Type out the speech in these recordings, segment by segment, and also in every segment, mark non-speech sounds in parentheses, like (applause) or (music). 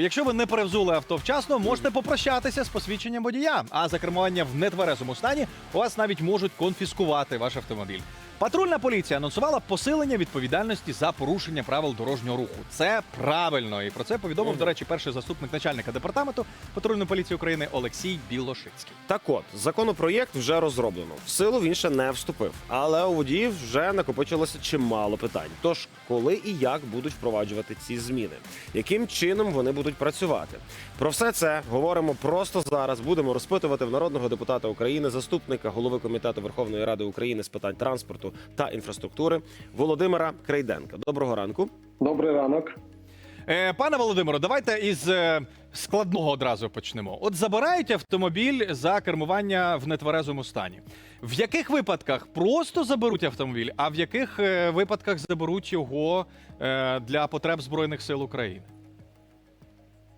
Якщо ви не перевзули авто вчасно, можете попрощатися з посвідченням водія. А за кермування в нетверезому стані у вас навіть можуть конфіскувати ваш автомобіль. Патрульна поліція анонсувала посилення відповідальності за порушення правил дорожнього руху. Це правильно, і про це повідомив, до речі, перший заступник начальника департаменту патрульної поліції України Олексій Білошицький. Так от, законопроєкт вже розроблено. В силу він ще не вступив, але у водіїв вже накопичилося чимало питань. Тож, коли і як будуть впроваджувати ці зміни, яким чином вони будуть працювати? Про все це говоримо просто зараз. Будемо розпитувати в народного депутата України, заступника голови комітету Верховної Ради України з питань транспорту та інфраструктури Володимира Крейденка. Доброго ранку. Добрий ранок. Е, пане Володимиро, давайте із е, складного одразу почнемо. От забирають автомобіль за кермування в нетверезому стані. В яких випадках просто заберуть автомобіль, а в яких е, випадках заберуть його для потреб Збройних сил України?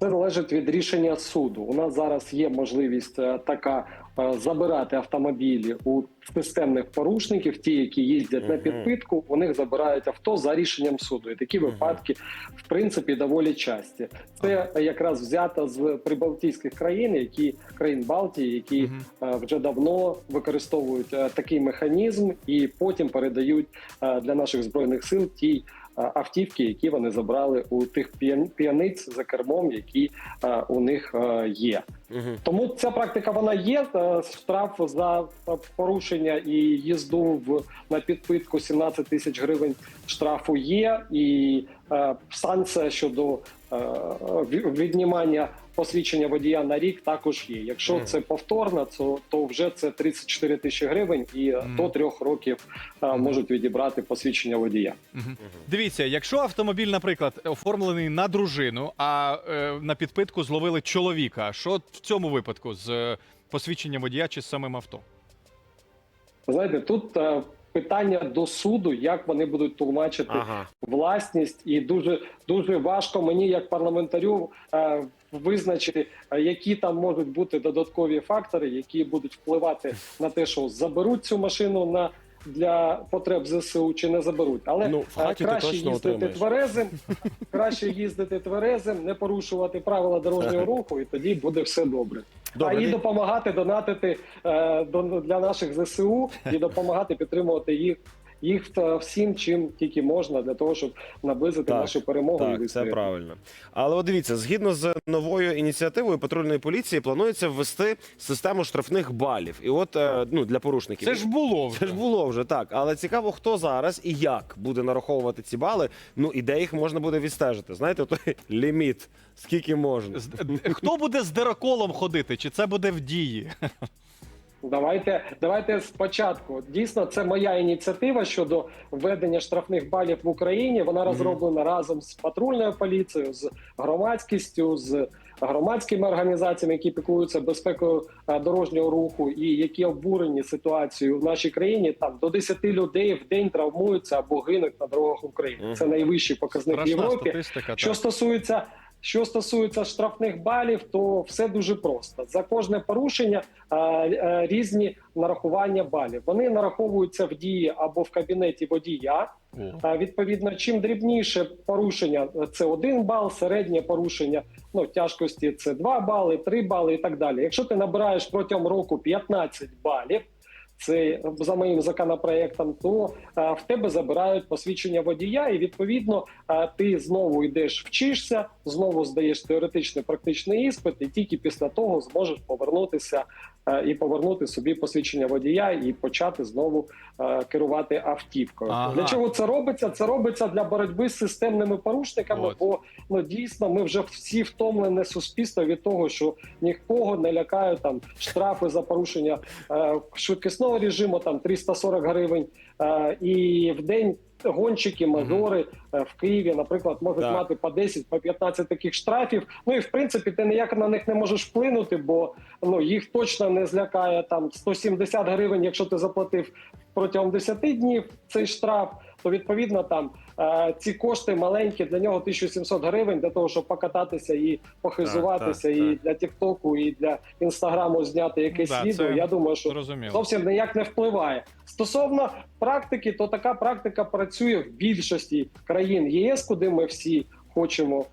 Це залежить від рішення суду. У нас зараз є можливість е, така е, забирати автомобілі у системних порушників, ті, які їздять на підпитку, у них забирають авто за рішенням суду. І такі випадки, в принципі, доволі часті. Це якраз взято з прибалтійських країн, які країн Балтії, які е, вже давно використовують такий механізм і потім передають для наших збройних сил ті автівки, які вони забрали у тих п'ян- п'яниць за кермом, які у них є. Угу. Тому ця практика вона є. Штраф за порушення і їзду в на підпитку 17 тисяч гривень штрафу є, і санкція щодо віднімання посвідчення водія на рік також є. Якщо Мгм. це повторно, то, то вже це 34 тисячі гривень, і е, Мгм. до трьох років е, Мгм. можуть відібрати посвідчення водія. Мгм. Дивіться, якщо автомобіль, наприклад, оформлений на дружину, а е, на підпитку зловили чоловіка, що в цьому випадку з е, посвідченням водія чи з самим авто? Знаєте, тут е, питання до суду, як вони будуть тлумачити Ага. власність, і дуже дуже важко мені, як парламентарю, е, визначити, е, які там можуть бути додаткові фактори, які будуть впливати на те, що заберуть цю машину на. Для потреб ЗСУ чи не заберуть, але Ну, в е, хаті ти краще точно їздити отримаєш. тверезим, (laughs) краще їздити тверезим, не порушувати правила дорожнього руху, і тоді буде все добре. Добре, а і допомагати донатити е, до для наших ЗСУ і допомагати підтримувати їх. Їх всім, чим тільки можна, для того, щоб наблизити Так, нашу перемогу і це правильно. Але от дивіться, згідно з новою ініціативою патрульної поліції, планується ввести систему штрафних балів. І от е, ну для порушників Це ж було вже. Це ж було вже так. Але цікаво, хто зараз і як буде нараховувати ці бали. Ну і де їх можна буде відстежити. Знаєте, той (laughs) ліміт, скільки можна. Хто буде з дироколом ходити? Чи це буде в дії? Давайте, давайте спочатку. Дійсно, це моя ініціатива щодо введення штрафних балів в Україні. Вона розроблена разом з патрульною поліцією, з громадськістю, з громадськими організаціями, які піклуються безпекою е, дорожнього руху і які обурені ситуацією в нашій країні. Там до 10 людей в день травмуються або гинуть на дорогах України. Це найвищий показник в Європі. Що так. стосується що стосується штрафних балів, то все дуже просто. За кожне порушення різні нарахування балів. Вони нараховуються в дії або в кабінеті водія. Відповідно, чим дрібніше порушення це один бал, середнє порушення ну тяжкості це 2 бали, 3 бали і так далі. Якщо ти набираєш протягом року 15 балів. Це за моїм законопроектом, то а, в тебе забирають посвідчення водія, і відповідно а, ти знову йдеш, вчишся, знову здаєш теоретичний практичний іспит, і тільки після того зможеш повернутися і повернути собі посвідчення водія і почати знову е, керувати автівкою. Ага. Для чого це робиться? Це робиться для боротьби з системними порушниками. От. Бо ну дійсно ми вже всі втомлене суспільство від того, що нікого не лякають там штрафи за порушення е, швидкісного режиму, там 340 гривень, е, і в день. Гонщики, мажори е, в Києві, наприклад, можуть Так. мати по 10, по 15 таких штрафів. Ну і в принципі ти ніяк на них не можеш вплинути, бо ну їх точно не злякає там 170 гривень, якщо ти заплатив протягом 10 днів цей штраф. То відповідно там ці кошти маленькі для нього 1700 гривень для того, щоб покататися і похизуватися, Так, так, і так. для Тіктоку, і для інстаграму зняти якесь Да, відео. Я думаю, що Зрозуміло. зовсім ніяк не впливає. Стосовно практики, то така практика працює в більшості країн ЄС, куди ми всі хочемо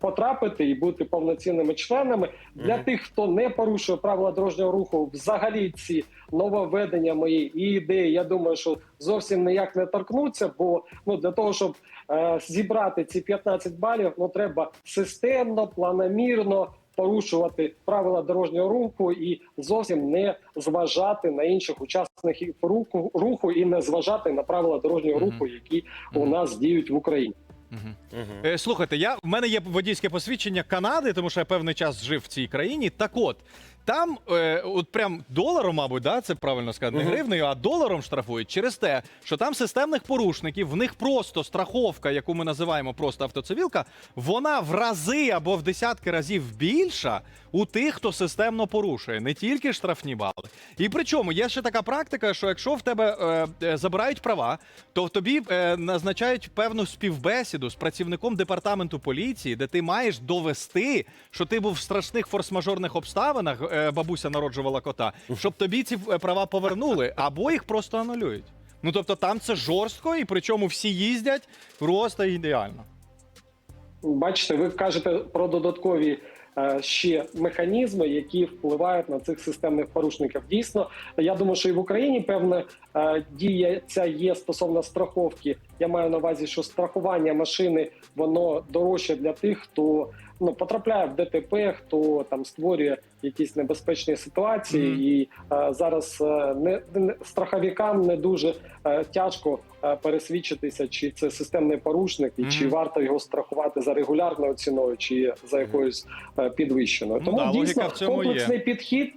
потрапити і бути повноцінними членами. Для тих, хто не порушує правила дорожнього руху, взагалі ці нововведення мої і ідеї, я думаю, що зовсім ніяк не торкнуться. Бо ну для того, щоб е, зібрати ці 15 балів, ну треба системно, планомірно. Порушувати правила дорожнього руху і зовсім не зважати на інших учасників руху, руху і не зважати на правила дорожнього руху, які у нас діють в Україні. Е, Слухайте, я в мене є водійське посвідчення Канади, тому що я певний час жив в цій країні. Так от. Там, е, от прям доларом, мабуть, да, це правильно сказати, не гривнею, а доларом штрафують через те, що там системних порушників, в них просто страховка, яку ми називаємо просто автоцивілка, вона в рази або в десятки разів більша у тих, хто системно порушує, не тільки штрафні бали. І причому є ще така практика, що якщо в тебе е, е, забирають права, то тобі е, назначають певну співбесіду з працівником департаменту поліції, де ти маєш довести, що ти був в страшних форс-мажорних обставинах, бабуся народжувала кота, щоб тобі ці е, права повернули, або їх просто анулюють. Ну тобто там це жорстко, і причому всі їздять просто ідеально. Бачите, ви кажете про додаткові е, ще механізми, які впливають на цих системних порушників. Дійсно, я думаю, що і в Україні певна е, дія ця є стосовно страховки. Я маю на увазі, що страхування машини воно дорожче для тих, хто ну потрапляє в ДТП, хто там створює якісь небезпечні ситуації, Мгм. і е, зараз е, не, не страховикам не дуже е, тяжко е, пересвідчитися, чи це системний порушник, і чи варто його страхувати за регулярною ціною, чи за якоюсь е, підвищеною. Ну Тому да, дійсно цьому є. комплексний підхід.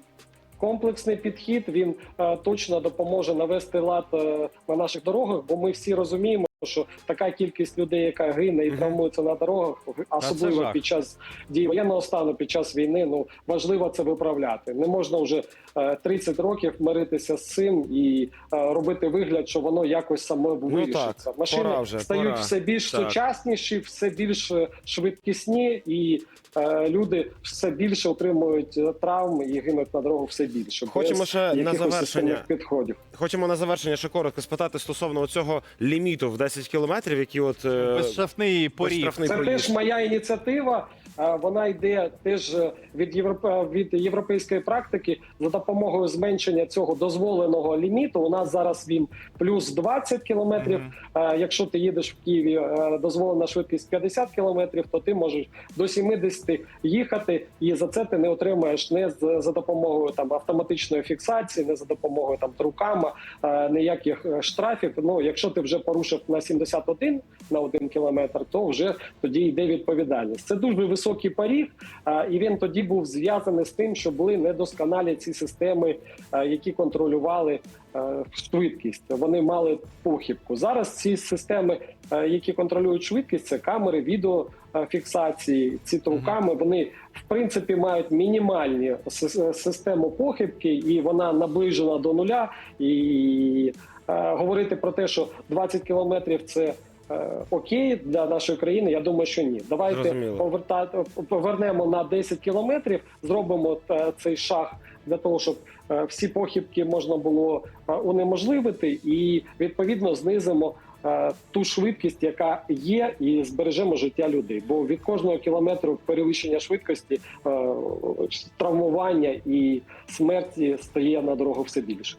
Комплексний підхід він е, точно допоможе навести лад е, на наших дорогах, бо ми всі розуміємо, що така кількість людей, яка гине і травмується на дорогах, особливо під час дії воєнного стану, під час війни, ну важливо це виправляти. Не можна вже е, 30 років миритися з цим і е, робити вигляд, що воно якось само вирішиться. так, Машини пора вже, стають пора. все більш Так. сучасніші, все більш е, швидкісні, і е, люди все більше отримують е, травм і гинуть на дорогу все більше. Хочемо без ще на завершення. підходів. Хочемо на завершення ще коротко спитати стосовно цього ліміту в 10 кілометрів, які от е, Безштрафний поріг. безштрафний Це проїзд. теж моя ініціатива. Е, Вона йде теж е, від європе від європейської практики за допомогою зменшення цього дозволеного ліміту. У нас зараз він плюс 20 кілометрів. Мгм. Е, Якщо ти їдеш в Києві, е, дозволена швидкість 50 кілометрів, то ти можеш до 70 їхати, і за це ти не отримаєш не за допомогою там автоматичної фіксації, не за допомогою там трукама, е, ніяких е, штрафів. Ну якщо ти вже порушив на 71 на 1 кілометр, то вже тоді йде відповідальність. Це дуже високий поріг, е, і він тоді був зв'язаний з тим, що були недосконалі ці системи, е, які контролювали е, швидкість. Вони мали похибку. Зараз ці системи, е, які контролюють швидкість, це камери, відеофіксації. Ці труками вони в принципі мають мінімальні си- систему похибки, і вона наближена до нуля. І е, говорити про те, що 20 кілометрів це. Е, Окей для нашої країни, я думаю, що ні. Давайте повертати повернемо на 10 кілометрів, зробимо е, цей шаг для того, щоб е, всі похибки можна було е, унеможливити, і відповідно знизимо е, ту швидкість, яка є, і збережемо життя людей. Бо від кожного кілометру перевищення швидкості е, травмування і смерті стає на дорогу все більше.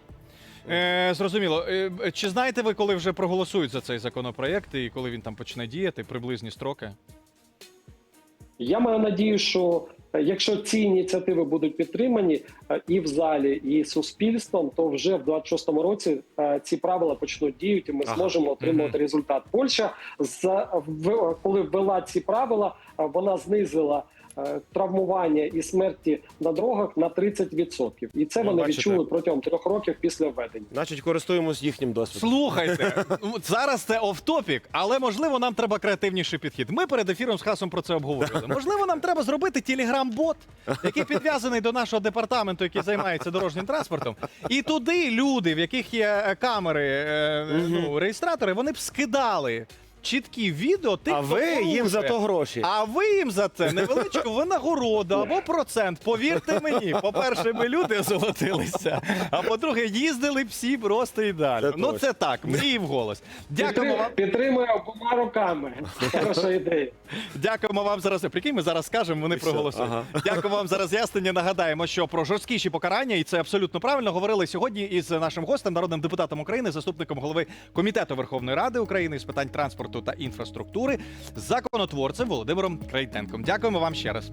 Е, зрозуміло. Е, чи знаєте ви, коли вже проголосують за цей законопроєкт і коли він там почне діяти, приблизні строки? Я маю надію, що е, якщо ці ініціативи будуть підтримані е, і в залі, і суспільством, то вже в 26-му році е, ці правила почнуть діяти, і ми Ага. зможемо отримувати результат. Польща коли ввела ці правила, вона знизила. Е, Травмування і смерті на дорогах на 30%. і це Ну, вони бачите. відчули протягом трьох років після введення. Значить, користуємось їхнім досвідом. Слухайте, (laughs) ну, зараз це оф-топік, але можливо нам треба креативніший підхід. Ми перед ефіром з Хасом про це обговорювали. Можливо, нам треба зробити телеграм-бот, який підв'язаний до нашого департаменту, який займається дорожнім транспортом. І туди люди, в яких є е, камери, е, ну, реєстратори, вони б скидали. Чіткі відео. Тих, А хто ви їм за то гроші. А ви їм за це невеличку винагороду або процент. Повірте мені, по-перше, ми люди золотилися. А по-друге, їздили всі просто ідеально. Це ну точно. це так, мрії в голос. Дякуємо вам. Підтримую обома руками. Хороша ідея. Дякуємо вам за роз... Прикинь, ми зараз скажемо, вони проголосують. ага. Дякую вам за роз'яснення. Нагадаємо, що про жорсткіші покарання, і це абсолютно правильно, говорили сьогодні із нашим гостем, народним депутатом України, заступником голови комітету Верховної Ради України з питань транспорту та інфраструктури, законотворцем Володимиром Крейтенком. Дякуємо вам ще раз.